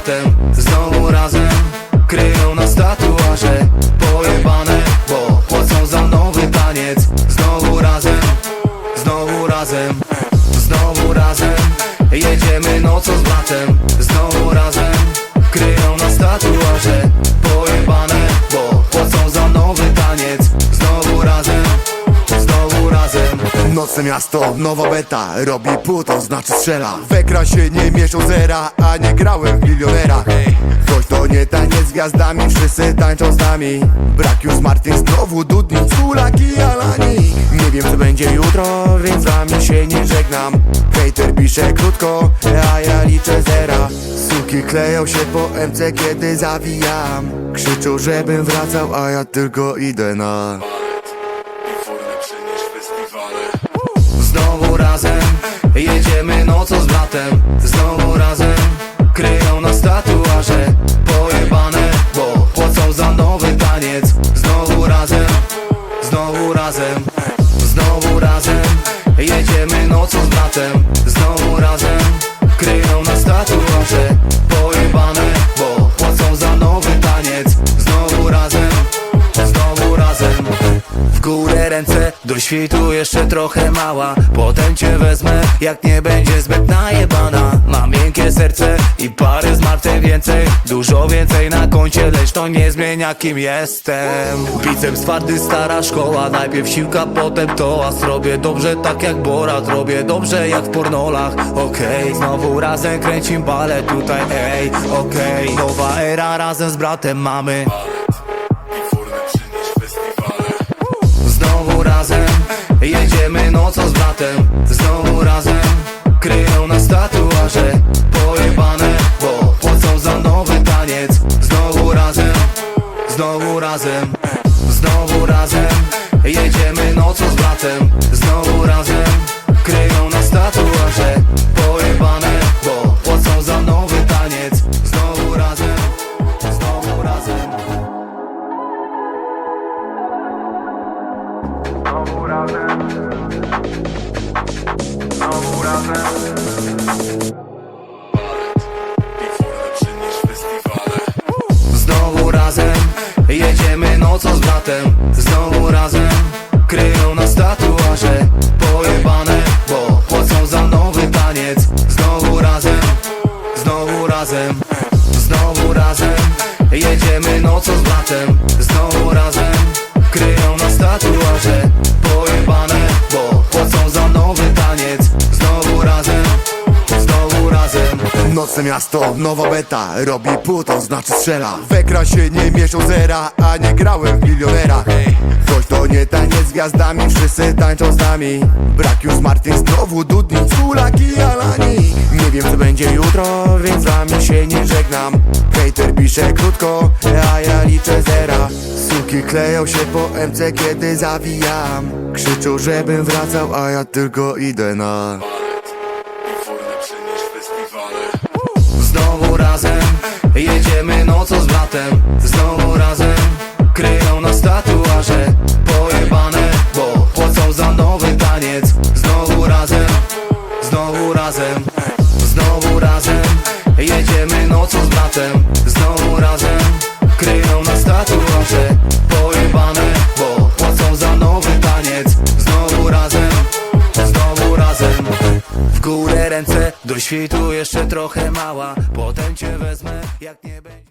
bratem Znowu razem kryją nas tatuaże Pojebane, bo płacą za nowy taniec. Znowu razem, znowu razem Znowu razem jedziemy nocą z bratem. Znowu razem kryją nas tatuaże Nocne miasto, nowa beta Robi puto, znaczy strzela. W się nie mieszczą zera A nie grałem w milionera. Choć to nie taniec z gwiazdami Wszyscy tańczą z nami. Brak już Martin znowu dudni Kulaki i Alani. Nie wiem co będzie jutro Więc z wami się nie żegnam. Hejter pisze krótko A ja liczę zera. Suki kleją się po MC kiedy zawijam. Krzyczą żebym wracał A ja tylko idę na jedziemy nocą z bratem. Znowu razem kryją nas tatuaże Pojebane, bo płacą za nowy taniec. Znowu razem, znowu razem Znowu razem. Jedziemy nocą z bratem. Znowu razem kryją nas tatuaże do świtu jeszcze trochę mała. Potem cię wezmę, jak nie będzie zbyt najebana. Mam miękkie serce i parę zmartwień więcej. Dużo więcej na koncie, lecz to nie zmienia kim jestem. Biceps twardy, stara szkoła. Najpierw siłka, potem toa Zrobię dobrze tak jak Borat. Robię dobrze jak w pornolach. Okej, znowu razem kręcim balet tutaj Ej, okej, nowa era razem z bratem mamy Znowu razem kryją nas tatuaże Pojebane, bo płacą za nowy taniec. Znowu razem, znowu razem. Znowu razem. Znowu razem. Znowu razem jedziemy nocą z bratem. Znowu razem. Znowu razem. Jedziemy nocą z bratem. Znowu razem. Kryją nas tatuaże Pojebane, bo płacą za nowy taniec. Znowu Nocne miasto, nowa beta Robi puto, znaczy strzela. W ekran się nie mieszczą zera A nie grałem w milionera. Choć to nie taniec z gwiazdami Wszyscy tańczą z nami. Brak już Martin znowu dudni Kulaki i Alani. Nie wiem co będzie jutro Więc z wami się nie żegnam. Hejter pisze krótko A ja liczę zera. Suki kleją się po MC kiedy zawijam. Krzyczą żebym wracał A ja tylko idę na nocą z bratem Znowu razem kryją nas tatuaże Pojebane, bo płacą za nowy taniec. Znowu razem, znowu razem Znowu razem jedziemy nocą z bratem. Znowu razem kryją nas tatuaże Pojebane, bo płacą za nowy taniec. Znowu razem, znowu razem. W górę ręce, do świtu jeszcze trochę mała. Potem cię wezmę, jak nie będzie